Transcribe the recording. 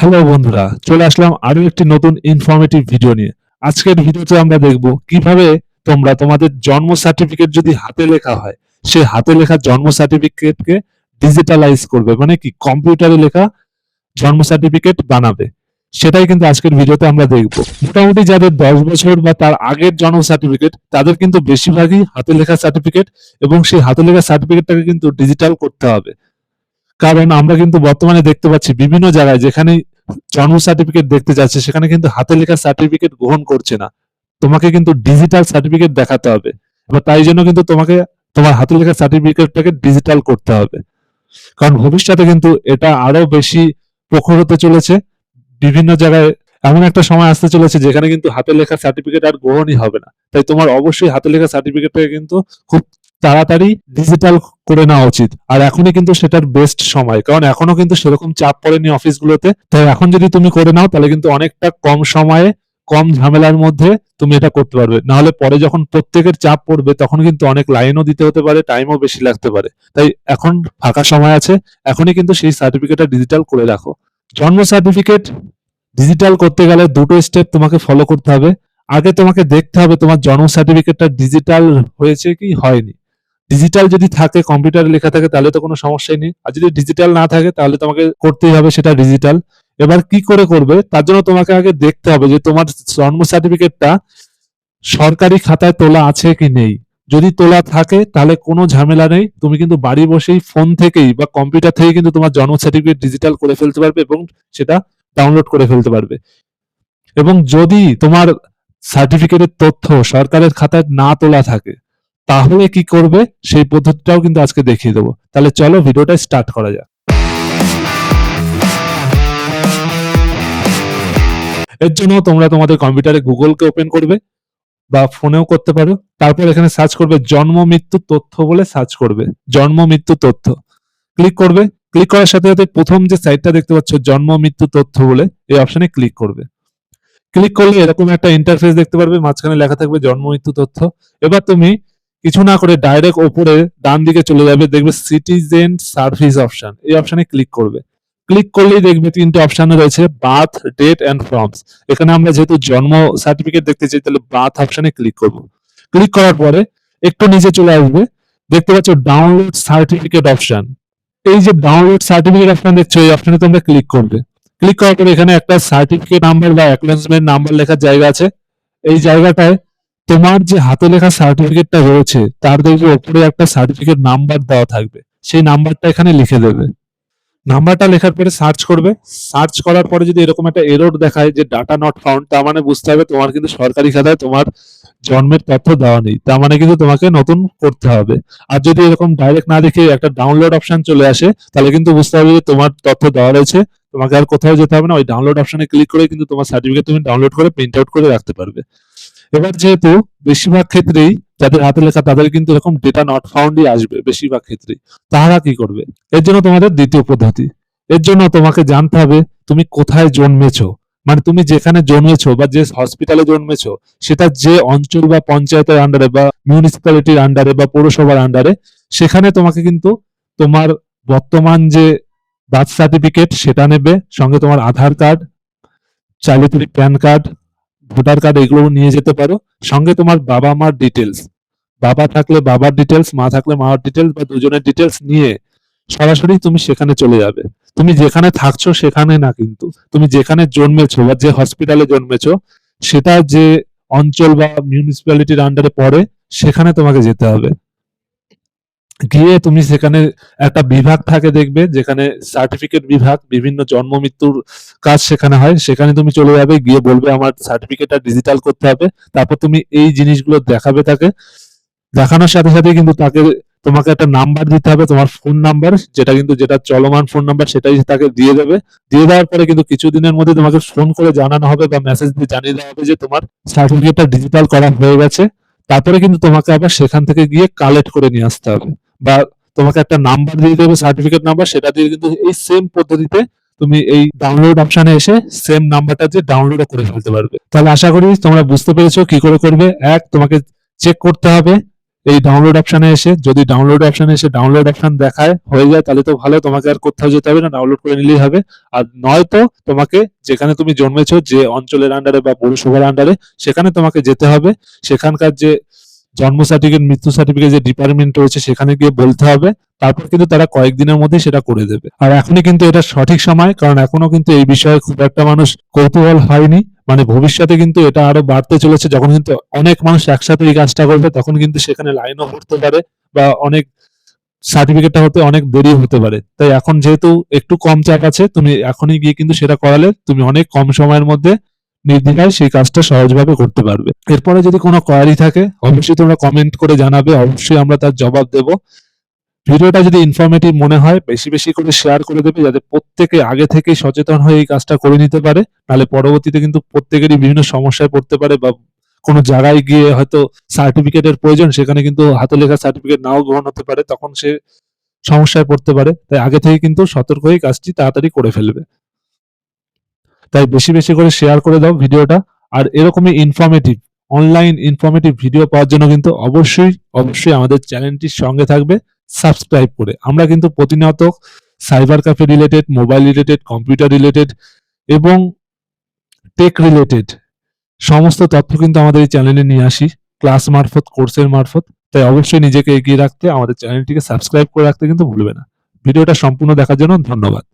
Hello বন্ধুরা, চলে আসলাম আরও একটি নতুন ইনফরমেটিভ ভিডিও নিয়ে। আজকের ভিডিওতে আমরা দেখব কীভাবে তোমরা তোমাদের জন্ম সার্টিফিকেট যদি হাতে লেখা হয় সেই হাতে লেখা জন্ম সার্টিফিকেটকে ডিজিটালাইজ করবে মানে কি কম্পিউটারে লেখা জন্ম সার্টিফিকেট বানাবে। সেটাই কিন্তু আজকের ভিডিওতে আমরা দেখব। মোটামুটি যাদের দশ বছর বা তার আগের জন্ম সার্টিফিকেট তাদের কিন্তু বেশিরভাগই হাতে লেখা সার্টিফিকেট এবং সেই হাতে লেখা সার্টিফিকেটটাকে কিন্তু ডিজিটাল করতে হবে। কারণ আমরা কিন্তু বর্তমানে দেখতে পাচ্ছি বিভিন্ন জায়গায় যেখানে জন্ম সার্টিফিকেট দেখতে যাচ্ছে, সেখানে কিন্তু হাতে লেখা সার্টিফিকেট গ্রহণ করছে না। তোমাকে কিন্তু ডিজিটাল সার্টিফিকেট দেখাতে হবে। এবার তাই জন্য কিন্তু তোমাকে, তোমার হাতে লেখা সার্টিফিকেটটাকে ডিজিটাল করতে হবে। কারণ ভবিষ্যতে কিন্তু এটা আরও বেশি প্রখর হতে চলেছে। বিভিন্ন জায়গায় এমন একটা সময় আসতে চলেছে, যেখানে কিন্তু হাতে লেখা সার্টিফিকেট আর গ্রহণই হবে না। তাই তোমার অবশ্যই হাতে লেখা সার্টিফিকেটটাকে কিন্তু খুব তাড়াতাড়ি ডিজিটাল করে নেওয়া উচিত। আর এখনই কিন্তু সেটার বেস্ট সময়। কারণ এখনও কিন্তু সেরকম চাপ পড়েনি অফিসগুলোতে। তাই এখন যদি তুমি করে নাও, তাহলে কিন্তু অনেকটা কম সময়ে, কম ঝামেলার মধ্যে তুমি এটা করতে পারবে। নাহলে পরে যখন প্রত্যেকের চাপ পড়বে, তখন কিন্তু অনেক লাইনও দিতে হতে পারে টাইমও বেশি লাগতে পারে। তাই এখন ফাঁকা সময় আছে। এখনই কিন্তু সেই সার্টিফিকেটটা ডিজিটাল করে রাখো। জন্ম সার্টিফিকেট ডিজিটাল করতে গেলে দুটো স্টেপ তোমাকে ফলো করতে হবে। আগে তোমাকে দেখতে হবে তোমার জন্ম সার্টিফিকেটটা ডিজিটাল হয়েছে কি হয়নি। ডিজিটাল যদি থাকে কম্পিউটারে লেখা থাকে, তাহলে তো কোনো সমস্যাই নেই। আর যদি ডিজিটাল না থাকে, তাহলে তোমাকে করতেই হবে সেটা ডিজিটাল এবার কি করে করবে? তার জন্য তোমাকে আগে দেখতে হবে যে তোমার জন্ম সার্টিফিকেটটা সরকারি খাতায় তোলা আছে কি নেই। যদি তোলা থাকে, তাহলে কোনো ঝামেলা নেই। তুমি কিন্তু বাড়ি বসেই ফোন থেকেই বা কম্পিউটার থেকে কিন্তু তোমার জন্ম সার্টিফিকেট ডিজিটাল করে ফেলতে পারবে এবং সেটা ডাউনলোড করে ফেলতে পারবে। এবং যদি তোমার সার্টিফিকেটের তথ্য সরকারের খাতায় না তোলা থাকে তাহলে কি করবে? সেই পদ্ধতিটাও কিন্তু আজকে দেখিয়ে দেবো। তাহলে চলো ভিডিওটা স্টার্ট করা যাক। এর জন্য তোমরা তোমাদের কম্পিউটারে গুগলকে ওপেন করবে বা ফোনেও করতে পারো। তারপর এখানে সার্চ করবে জন্ম মৃত্যু তথ্য বলে সার্চ করবে। জন্ম মৃত্যু তথ্য। ক্লিক করবে। ক্লিক করার সাথে সাথে প্রথম যে সাইটটা দেখতে পাচ্ছ, জন্ম মৃত্যু তথ্য বলে, এই অপশনে ক্লিক করবে। ক্লিক করলে এরকম একটা ইন্টারফেস দেখতে পারবে, মাঝখানে লেখা থাকবে জন্ম মৃত্যু তথ্য। এবার তুমি কিছু না করে ডাইরেক্ট ওপরে ডান দিকে চলে যাবে, দেখবে সিটিজেন সার্ভিস অপশন এই অপশনে ক্লিক করবে। ক্লিক করলেই দেখবে তিনটে অপশন রয়েছে বার্থ ডেট এন্ড ফর্মস এখানে আমরা যেহেতু জন্ম সার্টিফিকেট দেখতে চাই, তাহলে বার্থ অপশনে ক্লিক করব। ক্লিক করার পরে একটু নিচে চলে আসবে, দেখতে পাচ্ছ ডাউনলোড সার্টিফিকেট অপশন এই যে ডাউনলোড সার্টিফিকেট অপশন দেখছ, এই অপশনে তোমরা ক্লিক করবে। ক্লিক করার পরে এখানে একটা সার্টিফিকেট নাম্বার বা অ্যাকনোলেজমেন্ট নাম্বার লেখার জায়গা আছে। এই জায়গাটায় তোমার যে হাতে লেখা সার্টিফিকেটটা রয়েছে, তার দেখবে ওপরে একটা সার্টিফিকেট নাম্বার দেওয়া থাকবে। সেই নাম্বারটা এখানে লিখে দেবে। নাম্বারটা লেখার পরে সার্চ করবে। সার্চ করার পরে যদি এরকম একটা এরর দেখায় যে ডাটা নট ফাউন্ড তার মানে বুঝতে হবে তোমার কিন্তু সরকারি খাতায় তোমার জন্মের তথ্য দেওয়া নেই। তার মানে কিন্তু তোমাকে নতুন করতে হবে। আর যদি এরকম ডাইরেক্ট না দেখে একটা ডাউনলোড অপশন চলে আসে, তাহলে কিন্তু বুঝতে হবে যে তোমার তথ্য দেওয়া রয়েছে। তোমাকে আর কোথাও যেতে হবে না। ওই ডাউনলোড অপশনে ক্লিক করে কিন্তু তোমার সার্টিফিকেট তুমি ডাউনলোড করে প্রিন্ট আউট করে রাখতে পারবে। এবার যেহেতু বেশিরভাগ ক্ষেত্রেই যাদের হাতে লেখা, তাদের কিন্তু এরকম ডেটা নট ফাউন্ডই আসবে বেশিরভাগ ক্ষেত্রেই তারা কি করবে? এর জন্য তোমাদের দ্বিতীয় পদ্ধতি। এর জন্য তোমাকে জানতে হবে তুমি কোথায় জন্মেছো? মানে তুমি যেখানে জন্মেছো বা যে হসপিটালে জন্মেছো, সেটা যে অঞ্চল বা পঞ্চায়েতের আন্ডারে বা মিউনিসিপ্যালিটির আন্ডারে বা পৌরসভার আন্ডারে সেখানে তোমাকে কিন্তু তোমার বর্তমান যে বার্থ সার্টিফিকেট সেটা নেবে, সঙ্গে তোমার আধার কার্ড চাইলে তুমি প্যান কার্ড ভোটার কার্ড এগুলো নিয়ে যেতে পারো। সঙ্গে তোমার বাবা মার ডিটেলস বাবা থাকলে বাবার ডিটেলস মা থাকলে মার ডিটেলস বা দুজনের ডিটেলস নিয়ে সরাসরি তুমি সেখানে চলে যাবে। তুমি যেখানে থাকছো সেখানে না কিন্তু। তুমি যেখানে জন্মেছো বা যে হসপিটালে জন্মেছো, সেটা যে অঞ্চল বা মিউনিসিপ্যালিটির আন্ডারে পড়ে, সেখানে তোমাকে যেতে হবে। গিয়ে তুমি সেখানে একটা বিভাগ থাকে দেখবে, যেখানে সার্টিফিকেট বিভাগ, বিভিন্ন জন্ম মৃত্যুর কাজ সেখানে হয়, সেখানে তুমি চলে যাবে, গিয়ে বলবে আমার সার্টিফিকেটটা ডিজিটাল করতে হবে, তারপর তুমি এই জিনিসগুলো দেখাবে তাকে, দেখানোর সাথে সাথে কিন্তু তাকে, তোমাকে একটা নাম্বার দিতে হবে, তোমার ফোন নাম্বার যেটা কিন্তু যেটা চলমান ফোন নাম্বার সেটাই তাকে দিয়ে দেবে, দিয়ে দেওয়ার পরে কিন্তু কিছুদিনের মধ্যে তোমাকে ফোন করে জানানো হবে বা মেসেজ দিয়ে জানিয়ে দেওয়া হবে যে তোমার সার্টিফিকেটটা ডিজিটাল করা হয়ে গেছে, তারপরে কিন্তু তোমাকে আবার সেখান থেকে গিয়ে কালেক্ট করে নিয়ে আসতে হবে। বা তোমাকে একটা নাম্বার দিয়ে দেবে সার্টিফিকেট নাম্বার সেটা দিয়ে কিন্তু এই সেম পদ্ধতিতে তুমি এই ডাউনলোড অপশনে এসে সেম নাম্বারটা দিয়ে ডাউনলোড করে ফেলতে পারবে। তাহলে আশা করি তোমরা বুঝতে পেরেছ কি করে করবে। এক, তোমাকে চেক করতে হবে এই ডাউনলোড অপশনে এসে। যদি ডাউনলোড অপশনে এসে ডাউনলোড অপশন দেখায়, হয়ে যায়, তাহলে তো ভালো, তোমাকে আর কোথাও যেতে হবে না ডাউনলোড করে নিলেই হবে। আর নয়তো তোমাকে যেখানে তুমি জন্মেছো, যে অঞ্চলের আন্ডারে বা পৌরসভার আন্ডারে সেখানে তোমাকে যেতে হবে। সেখানকার যে জন্ম সার্টিফিকেট মৃত্যু সার্টিফিকেট যে ডিপার্টমেন্ট রয়েছে সেখানে গিয়ে বলতে হবে। তারপর কিন্তু তারা কয়েকদিনের মধ্যে সেটা করে দেবে। আর এখনই কিন্তু এটা সঠিক সময়, কারণ এখনও কিন্তু এই বিষয়ে খুব একটা মানুষ কৌতূহল হয়নি। মানে ভবিষ্যতে কিন্তু এটা আরও বাড়তে চলেছে। যখন কিন্তু অনেক মানুষ একসাথে এই কাজটা করবে, তখন কিন্তু সেখানে লাইনও পড়তে পারে বা অনেক সার্টিফিকেটটা হতে অনেক দেরি হতে পারে। তাই এখন যেহেতু একটু কম চাপ আছে, তুমি এখনই গিয়ে কিন্তু সেটা করালে তুমি অনেক কম সময়ের মধ্যে নির্দ্বিধায় সেই কাজটা সহজভাবে করতে পারবে। এরপরে যদি কোনো কোয়ারি থাকে, অবশ্যই তোমরা কমেন্ট করে জানাবে, অবশ্যই আমরা তার জবাব দেব। ভিডিওটা যদি ইনফরমেটিভ মনে হয়, বেশি বেশি করে শেয়ার করে দেবে, যাতে প্রত্যেকে আগে থেকেই সচেতন হয়ে এই কাজটা করে নিতে পারে। নাহলে পরবর্তীতে কিন্তু প্রত্যেকেরই বিভিন্ন সমস্যায় পড়তে পারে বা কোনো জায়গায় গিয়ে হয়তো সার্টিফিকেটের প্রয়োজন, সেখানে কিন্তু হাতে লেখা সার্টিফিকেট নাও গ্রহণ হতে পারে, তখন সে সমস্যায় পড়তে পারে। তাই আগে থেকে কিন্তু সতর্ক হয়ে কাজটি তাড়াতাড়ি করে ফেলবে। তাই বেশি বেশি করে শেয়ার করে দাও ভিডিওটা। আর এরকমই ইনফরমেটিভ অনলাইন ইনফরমেটিভ ভিডিও পাওয়ার জন্য কিন্তু অবশ্যই অবশ্যই আমাদের চ্যানেলটির সঙ্গে থাকবে সাবস্ক্রাইব করে। আমরা কিন্তু প্রতিনিয়ত cyber cafe related mobile related computer related এবং টেক রিলেটেড সমস্ত তথ্য কিন্তু আমাদের এই চ্যানেলে নিয়ে আসি। ক্লাস মারফত কোর্সের মারফত। তাই অবশ্যই নিজেকে এগিয়ে রাখতে, আমাদের চ্যানেলটিকে সাবস্ক্রাইব করে রাখতে কিন্তু ভুলবে না। ভিডিওটা সম্পূর্ণ দেখার জন্য ধন্যবাদ।